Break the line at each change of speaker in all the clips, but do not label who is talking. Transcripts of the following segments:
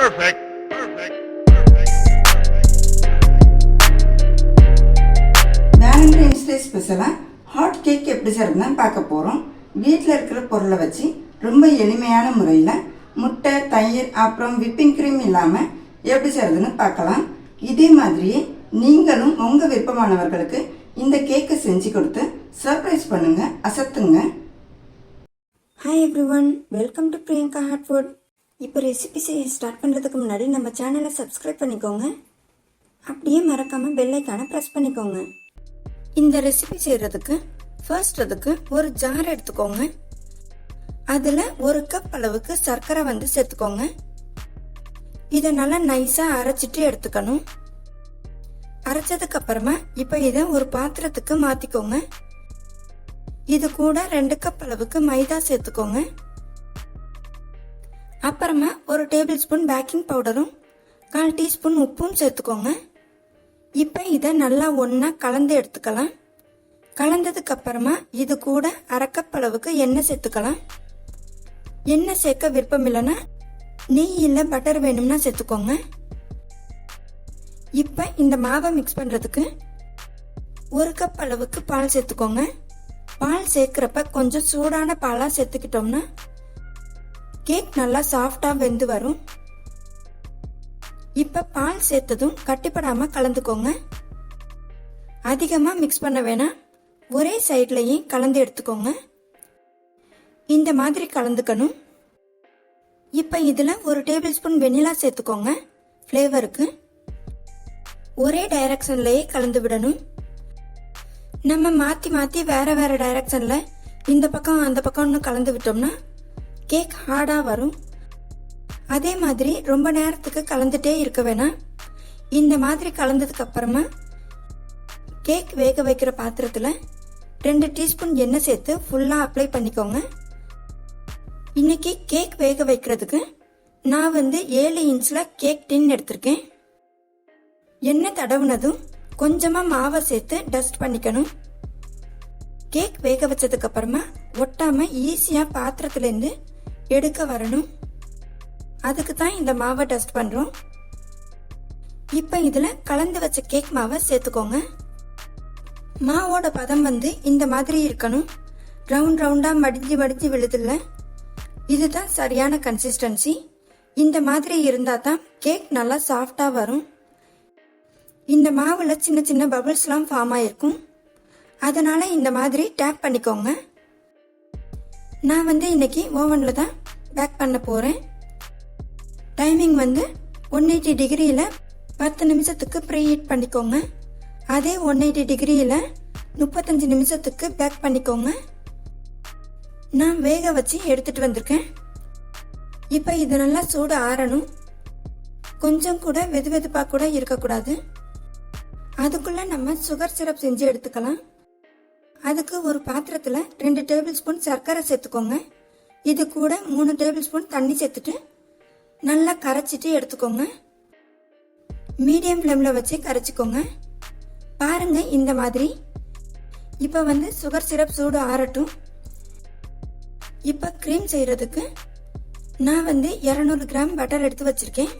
Perfect. Perfect.
Valentine's டே ஸ்பெஷலாக hot cake எப்படி செய்யறதுன்னு பார்க்க போகிறோம் வீட்டில் இருக்கிற பொருளை வச்சு ரொம்ப எளிமையான முறையில் முட்டை தயிர் அப்புறம் விப்பிங் க்ரீம் இல்லாமல் எப்படி செய்யறதுன்னு பார்க்கலாம் இதே மாதிரியே நீங்களும் உங்கள் விருப்பமானவர்களுக்கு இந்த கேக்கை செஞ்சு கொடுத்து சர்ப்ரைஸ் பண்ணுங்க அசத்துங்க
hi every one welcome to Priyanka hot food இப்போ ரெசிபி செய்ய ஸ்டார்ட் பண்ணுறதுக்கு முன்னாடி நம்ம சேனலை சப்ஸ்கிரைப் பண்ணிக்கோங்க. அப்படியே மறக்காமல் பெல்லைக்கான ப்ரெஸ் பண்ணிக்கோங்க. இந்த ரெசிபி செய்கிறதுக்கு ஃபர்ஸ்ட் அதுக்கு ஒரு ஜார் எடுத்துக்கோங்க. அதில் ஒரு கப் அளவுக்கு சர்க்கரை வந்து சேர்த்துக்கோங்க. இதை நல்லா நைஸாக அரைச்சிட்டு எடுத்துக்கணும். அரைச்சதுக்கு அப்புறமா இப்போ இதை ஒரு பாத்திரத்துக்கு மாற்றிக்கோங்க இது கூட ரெண்டு கப் அளவுக்கு மைதா சேர்த்துக்கோங்க. அப்புறமா ஒரு டேபிள் ஸ்பூன் பேக்கிங் பவுடரும் கால் டீஸ்பூன் உப்பும் சேர்த்துக்கோங்க. இப்போ இதை நல்லா ஒன்றா கலந்து எடுத்துக்கலாம். கலந்ததுக்கு அப்புறமா இது கூட அரைக்கப்பளவுக்கு அளவுக்கு எண்ணெய் சேர்த்துக்கலாம். எண்ணெய் சேர்க்க விருப்பம் இல்லைன்னா நெய் இல்லை பட்டர் வேணும்னா சேர்த்துக்கோங்க. இப்போ இந்த மாவை மிக்ஸ் பண்ணுறதுக்கு ஒரு கப் அளவுக்கு பால் சேர்த்துக்கோங்க. பால் சேர்க்குறப்ப கொஞ்சம் சூடான பாலாக சேர்த்துக்கிட்டோம்னா கேக் நல்லா சாஃப்டாக வெந்து வரும். இப்போ பால் சேர்த்ததும் கட்டிப்படாமல் கலந்துக்கோங்க. அதிகமாக மிக்ஸ் பண்ண வேணாம். ஒரே சைட்லையும் கலந்து எடுத்துக்கோங்க. இந்த மாதிரி கலந்துக்கணும். இப்போ இதில் ஒரு டேபிள் ஸ்பூன் வெண்ணிலா சேர்த்துக்கோங்க ஃப்ளேவருக்கு ஒரே டைரக்ஷன்லயே கலந்து விடணும். நம்ம மாற்றி மாற்றி வேற வேற டைரக்ஷன்ல இந்த பக்கம் அந்த பக்கம்னு கலந்து விட்டோம்னா கேக் ஹார்டாக வரும். அதே மாதிரி ரொம்ப நேரத்துக்கு கலந்துட்டே இருக்க வேணாம். இந்த மாதிரி கலந்ததுக்கு அப்புறமா கேக் வேக வைக்கிற பாத்திரத்தில் ரெண்டு டீஸ்பூன் எண்ணெய் சேர்த்து ஃபுல்லாக அப்ளை பண்ணிக்கோங்க. இன்னைக்கு கேக் வேக வைக்கிறதுக்கு நான் வந்து ஏழு இன்ச்சில் கேக் டின் எடுத்திருக்கேன். எண்ணெய் தடவுனதும் கொஞ்சமாக மாவை சேர்த்து டஸ்ட் பண்ணிக்கணும். கேக் வேக வச்சதுக்கு அப்புறமா ஒட்டாம ஈஸியா பாத்திரத்திலேருந்து எடுக்க வரணும். அதுக்கு தான் இந்த மாவை டஸ்ட் பண்றோம். இப்போ இதுல கலந்து வச்ச கேக் மாவை சேர்த்துக்கோங்க. மாவோட பதம் வந்து இந்த மாதிரி இருக்கணும். ரவுண்ட் ரவுண்டா மடிஞ்சு மடிஞ்சு விழுதில்ல. இதுதான் சரியான கன்சிஸ்டன்சி இந்த மாதிரி இருந்தா தான் கேக் நல்லா சாஃப்டா வரும். இந்த மாவுல சின்ன சின்ன பபிள்ஸ்லாம் ஃபார்ம் ஆயிருக்கும். அதனால இந்த மாதிரி டேப் பண்ணிக்கோங்க. நான் வந்து இன்னைக்கு ஓவனில் தான் பேக் பண்ண போகிறேன் டைமிங் வந்து ஒன் எயிட்டி டிகிரியில் பத்து நிமிஷத்துக்கு ப்ரீ ஹீட் பண்ணிக்கோங்க. அதே ஒன் எயிட்டி டிகிரியில் முப்பத்தஞ்சு நிமிஷத்துக்கு பேக் பண்ணிக்கோங்க. நான் வேக வச்சு எடுத்துகிட்டு வந்திருக்கேன். இப்போ இது நல்லா சூடு ஆறணும். கொஞ்சம் கூட வெது வெதுப்பாக கூட இருக்கக்கூடாது. அதுக்குள்ள நம்ம சுகர் சிரப் செஞ்சு எடுத்துக்கலாம். அதுக்கு ஒரு பாத்திரத்தில் ரெண்டு டேபிள் ஸ்பூன் சர்க்கரை சேர்த்துக்கோங்க. இது கூட மூணு டேபிள் ஸ்பூன் தண்ணி சேர்த்துட்டு நல்லா கரைச்சிட்டு எடுத்துக்கோங்க. மீடியம் ஃப்ளேமில் வச்சு கரைச்சிக்கோங்க. பாருங்க இந்த மாதிரி. இப்போ வந்து சுகர் சிரப் சூடு ஆறட்டும். இப்போ க்ரீம் செய்கிறதுக்கு நான் வந்து இரநூறு கிராம் பட்டர் எடுத்து வச்சுருக்கேன்.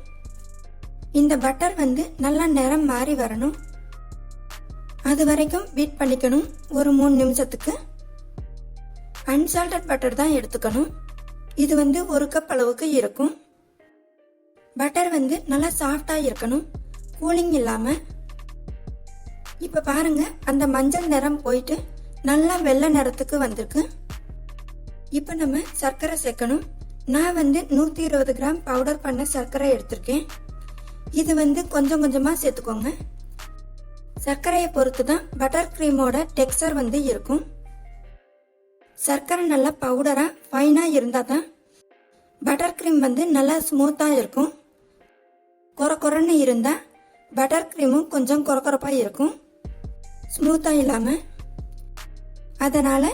இந்த பட்டர் வந்து நல்லா நிறம் மாறி வரணும். அது வரைக்கும் பீட் பண்ணிக்கணும். ஒரு மூணு நிமிஷத்துக்கு. அன்சால்டட் பட்டர் தான் எடுத்துக்கணும். இது வந்து ஒரு கப் அளவுக்கு இருக்கும். பட்டர் வந்து நல்லா சாஃப்டாக இருக்கணும். கூலிங் இல்லாமல் இப்போ பாருங்க அந்த மஞ்சள் நிறம் போயிட்டு நல்லா வெள்ளை நிறத்துக்கு வந்திருக்கு. இப்போ நம்ம சர்க்கரை சேர்க்கணும். நான் வந்து நூற்றி இருபது கிராம் பவுடர் பண்ண சர்க்கரை எடுத்திருக்கேன். இது வந்து கொஞ்சம் கொஞ்சமாக சேர்த்துக்கோங்க. சர்க்கரையை பொறுத்து தான் பட்டர் கிரீமோட டெக்ஸ்டர் வந்து இருக்கும். சர்க்கரை நல்லா பவுடராக ஃபைனாக இருந்தால் தான் பட்டர் கிரீம் வந்து நல்லா ஸ்மூத்தாக இருக்கும். கொர கொரன்னு இருந்தால் பட்டர் கிரீமும் கொஞ்சம் குறக்குறப்பாக இருக்கும். ஸ்மூத்தாக இல்லாமல் அதனால்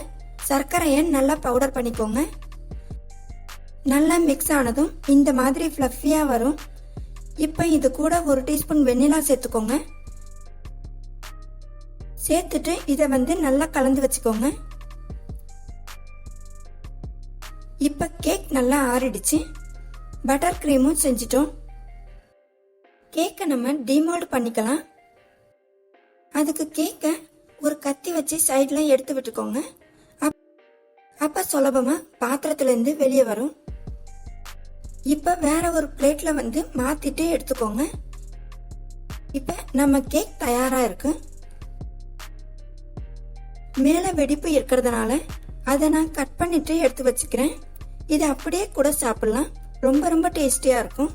சர்க்கரையை நல்லா பவுடர் பண்ணிக்கோங்க. நல்லா மிக்ஸ் ஆனதும் இந்த மாதிரி ஃப்ளஃபியாக வரும். இப்போ இது கூட ஒரு டீஸ்பூன் வெண்ணிலா சேர்த்துக்கோங்க. சேர்த்துட்டு இதை வந்து நல்லா கலந்து வச்சுக்கோங்க. நல்லா ஆறிடுச்சு. பட்டர் க்ரீமும் செஞ்சிட்டோம். கேக்கை நம்ம டிமோல்ட் பண்ணிக்கலாம். அதுக்கு கேக்கை ஒரு கத்தி வச்சு சைடில் எடுத்து விட்டுக்கோங்க. அப்- சுலபமாக பாத்திரத்துலேருந்து வெளியே வரும். இப்போ வேற ஒரு பிளேட்டில் வந்து மாற்றிட்டு எடுத்துக்கோங்க. இப்போ நம்ம கேக் தயாராக இருக்கு. மேலே வெடிப்பு இருக்கிறதுனால அதை நான் கட் பண்ணிட்டு எடுத்து வச்சுக்கிறேன். இது அப்படியே கூட சாப்பிடலாம். ரொம்ப ரொம்ப டேஸ்டியாக இருக்கும்.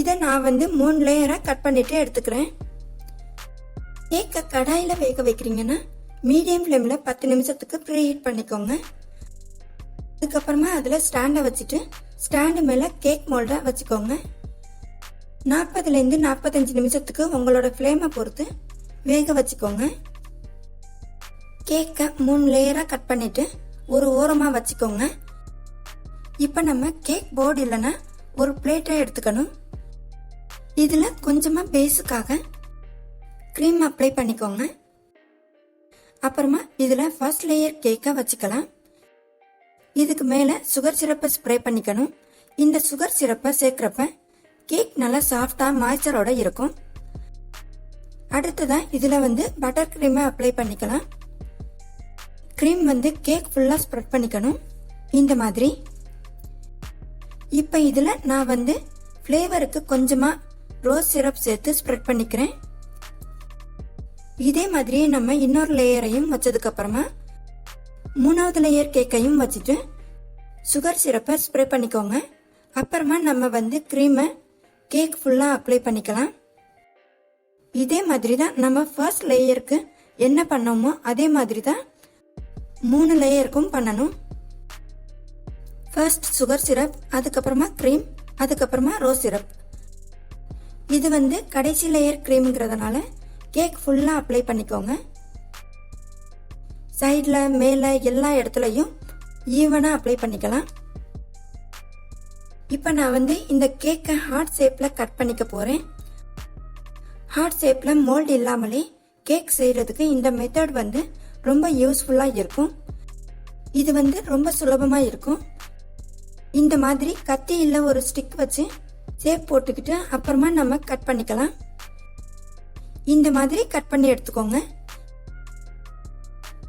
இதை நான் வந்து மூணு லேயராக கட் பண்ணிட்டு எடுத்துக்கிறேன். கேக்கை கடாயில் வேக வைக்கிறீங்கன்னா மீடியம் ஃப்ளேமில் பத்து நிமிஷத்துக்கு ப்ரீ ஹீட் பண்ணிக்கோங்க. அதுக்கப்புறமா அதில் ஸ்டாண்டை வச்சுட்டு ஸ்டாண்டு மேலே கேக் மோல்டை வச்சுக்கோங்க. நாற்பதுலேருந்து நாற்பத்தஞ்சு நிமிஷத்துக்கு உங்களோட ஃப்ளேமை பொறுத்து வேக வச்சுக்கோங்க. கேக்கை மூணு லேயராக கட் பண்ணிவிட்டு ஒரு ஓரமா வச்சுக்கோங்க. இப்போ நம்ம கேக் போர்டு இல்லைன்னா ஒரு பிளேட்டை எடுத்துக்கணும். இதுல கொஞ்சமா பேஸுக்காக க்ரீம் அப்ளை பண்ணிக்கோங்க. அப்புறமா இதுல ஃபர்ஸ்ட் லேயர் கேக்கை வச்சுக்கலாம். இதுக்கு மேல சுகர் சிரப்பை ஸ்ப்ரே பண்ணிக்கணும். இந்த சுகர் சிரப்பை சேர்க்கிறப்ப கேக் நல்லா சாஃப்டா மாய்ச்சரோட இருக்கும். அடுத்ததான் இதுல வந்து பட்டர் க்ரீமை அப்ளை பண்ணிக்கலாம். க்ரீம் வந்து கேக் ஃபுல்லாக ஸ்ப்ரெட் பண்ணிக்கணும். இந்த மாதிரி. இப்போ இதில் நான் வந்து ஃப்ளேவருக்கு கொஞ்சமாக ரோஸ் சிரப் சேர்த்து ஸ்ப்ரெட் பண்ணிக்கிறேன். இதே மாதிரியே நம்ம இன்னொரு லேயரையும் வச்சதுக்கப்புறமா மூணாவது லேயர் கேக்கையும் வச்சுட்டு சுகர் சிரப்பை ஸ்ப்ரே பண்ணிக்கோங்க. அப்புறமா நம்ம வந்து க்ரீமை கேக் ஃபுல்லாக அப்ளை பண்ணிக்கலாம். இதே மாதிரி தான் நம்ம ஃபர்ஸ்ட் லேயருக்கு என்ன பண்ணோமோ அதே மாதிரி தான் மூணு லேயருக்கும் பண்ணணும். ஃபர்ஸ்ட் சுகர் சிரப் அதுக்கப்புறமா க்ரீம் அதுக்கப்புறமா ரோஸ் சிரப் இது வந்து கடைசி லேயர் க்ரீம்ங்கிறதுனால கேக் ஃபுல்லாக அப்ளை பண்ணிக்கோங்க. சைடில் மேலே எல்லா இடத்துலையும் ஈவனாக அப்ளை பண்ணிக்கலாம். இப்போ நான் வந்து இந்த கேக்கை ஹார்ட் ஷேப்பில் கட் பண்ணிக்க போகிறேன் ஹார்ட் ஷேப்பில் மோல்டு இல்லாமலே கேக் செய்கிறதுக்கு இந்த மெத்தட் வந்து ரொம்ப யூஸ்ஃபுல்லாக இருக்கும். இது வந்து ரொம்ப சுலபமாக இருக்கும். இந்த மாதிரி கத்தி இல்லை ஒரு ஸ்டிக் வச்சு ஷேப் போட்டுக்கிட்டு அப்புறமா நம்ம கட் பண்ணிக்கலாம். இந்த மாதிரி கட் பண்ணி எடுத்துக்கோங்க.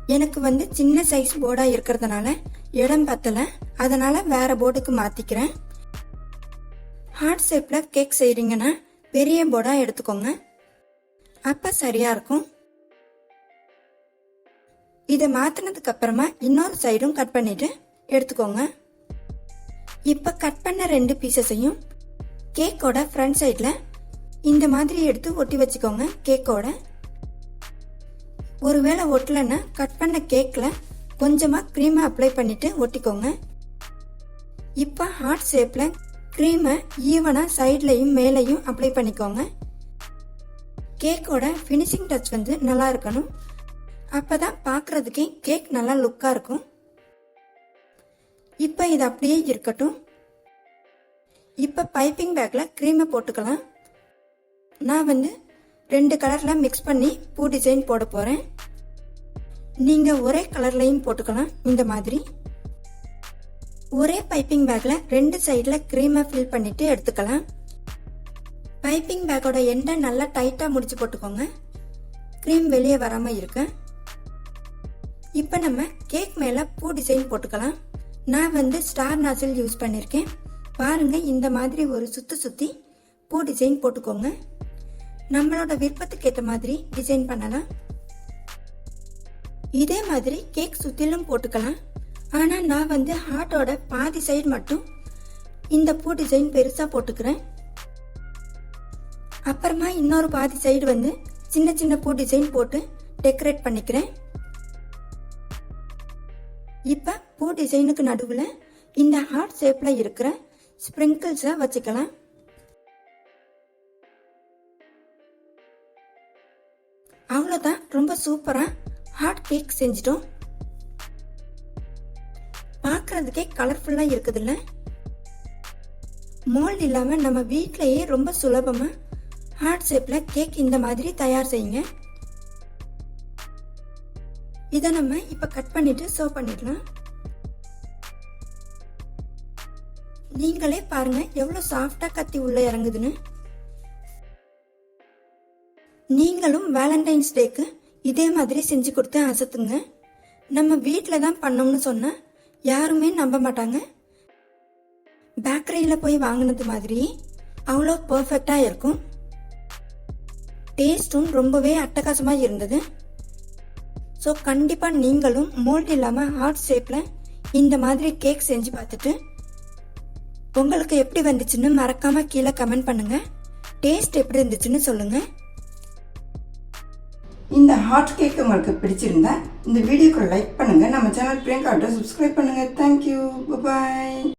எனக்கு வந்து சின்ன சைஸ் போர்டாக இருக்கிறதுனால இடம் பத்தலை. அதனால வேற போர்டுக்கு மாற்றிக்கிறேன் ஹார்ட் ஷேப்பில் கேக் செய்கிறீங்கன்னா பெரிய போர்டாக எடுத்துக்கோங்க. அப்போ சரியாக இருக்கும். இதை மாத்தினதுக்கு அப்புறமா இன்னொரு சைடும் கட் பண்ணிட்டு எடுத்துக்கோங்க. இப்ப கட் பண்ண ரெண்டு பீசஸையும் கேக்கோட ஃப்ரண்ட் சைட்ல இந்த மாதிரி எடுத்து ஒட்டி வச்சுக்கோங்க கேக்கோட ஒருவேளை ஒட்டலைன்னா கட் பண்ண கேக்ல கொஞ்சமா க்ரீமை அப்ளை பண்ணிட்டு ஒட்டிக்கோங்க. இப்போ ஹார்ட் ஷேப்ல க்ரீமை ஈவனா சைட்லையும் மேலையும் அப்ளை பண்ணிக்கோங்க. கேக்கோட ஃபினிஷிங் டச் வந்து நல்லா இருக்கணும். அப்பதான் பார்க்கறதுக்கே கேக் நல்லா லுக்கா இருக்கும். இப்போ இது அப்படியே இருக்கட்டும். இப்போ பைப்பிங் பேக்ல க்ரீமை போட்டுக்கலாம். நான் வந்து ரெண்டு கலர்ல மிக்ஸ் பண்ணி பூ டிசைன் போட போறேன். நீங்க ஒரே கலர்லயும் போட்டுக்கலாம் இந்த மாதிரி. ஒரே பைப்பிங் பேக்ல ரெண்டு சைடில் க்ரீமை ஃபில் பண்ணிட்டு எடுத்துக்கலாம். பைப்பிங் பேக்கோட எண்டை நல்லா டைட்டா முடிச்சு போட்டுக்கோங்க. க்ரீம் வெளியே வராம இருக்கேன் இப்போ நம்ம கேக் மேலே பூ டிசைன் போட்டுக்கலாம். நான் வந்து ஸ்டார் நாசில் யூஸ் பண்ணியிருக்கேன் பாருங்க இந்த மாதிரி ஒரு சுற்றி சுற்றி பூ டிசைன் போட்டுக்கோங்க. நம்மளோட விருப்பத்துக்கு ஏற்ற மாதிரி டிசைன் பண்ணலாம். இதே மாதிரி கேக் சுற்றிலும் போட்டுக்கலாம். ஆனால் நான் வந்து ஹார்ட்டோட பாதி சைடு மட்டும் இந்த பூ டிசைன் பெருசாக போட்டுக்கிறேன். அப்புறமா இன்னொரு பாதி சைடு வந்து சின்ன சின்ன பூ டிசைன் போட்டு டெக்கரேட் பண்ணிக்கிறேன். இப்ப பூ டிசைனுக்கு நடுவுல இந்த ஹார்ட் ஷேப்ல இருக்கிற ஸ்ப்ரிங்கிள்ஸை வச்சுக்கலாம். அவ்வளோதான் ரொம்ப சூப்பரா ஹாட் கேக் செஞ்சிட்டோம். பார்க்கறதுக்கே கலர்ஃபுல்லா இருக்குதுல்ல? மோல்ட் இல்லாம நம்ம வீட்லயே ரொம்ப சுலபமா ஹார்ட் ஷேப்ல கேக் இந்த மாதிரி தயார் செய்யுங்க. இதை நம்ம இப்போ கட் பண்ணிவிட்டு சர்வ் பண்ணிடலாம் நீங்களே பாருங்கள் எவ்வளோ சாஃப்டாக கத்தி உள்ளே இறங்குதுன்னு. நீங்களும் வேலண்டைன்ஸ் டேக்கு இதே மாதிரி செஞ்சு கொடுத்து அசத்துங்க. நம்ம வீட்டில் தான் பண்ணோம்னு சொன்னால் யாருமே நம்ப மாட்டாங்க. பேக்கரியில் போய் வாங்கினது மாதிரி அவ்வளோ பர்ஃபெக்டாக இருக்கும். டேஸ்ட்டும் ரொம்பவே அட்டகாசமாக இருந்தது. ஸோ கண்டிப்பாக நீங்களும் மோல்ட் இல்லாமல் ஹார்ட் ஷேப்பில் இந்த மாதிரி கேக் செஞ்சு பார்த்துட்டு உங்களுக்கு எப்படி வந்துச்சுன்னு மறக்காமல் கீழே கமெண்ட் பண்ணுங்கள் டேஸ்ட் எப்படி இருந்துச்சுன்னு சொல்லுங்கள்
இந்த ஹாட் கேக் உங்களுக்கு பிடிச்சிருந்தா இந்த வீடியோக்கு லைக் பண்ணுங்கள் நம்ம சேனல் பிரியங்கா சப்ஸ்கிரைப் பண்ணுங்கள் தேங்க்யூ பாய்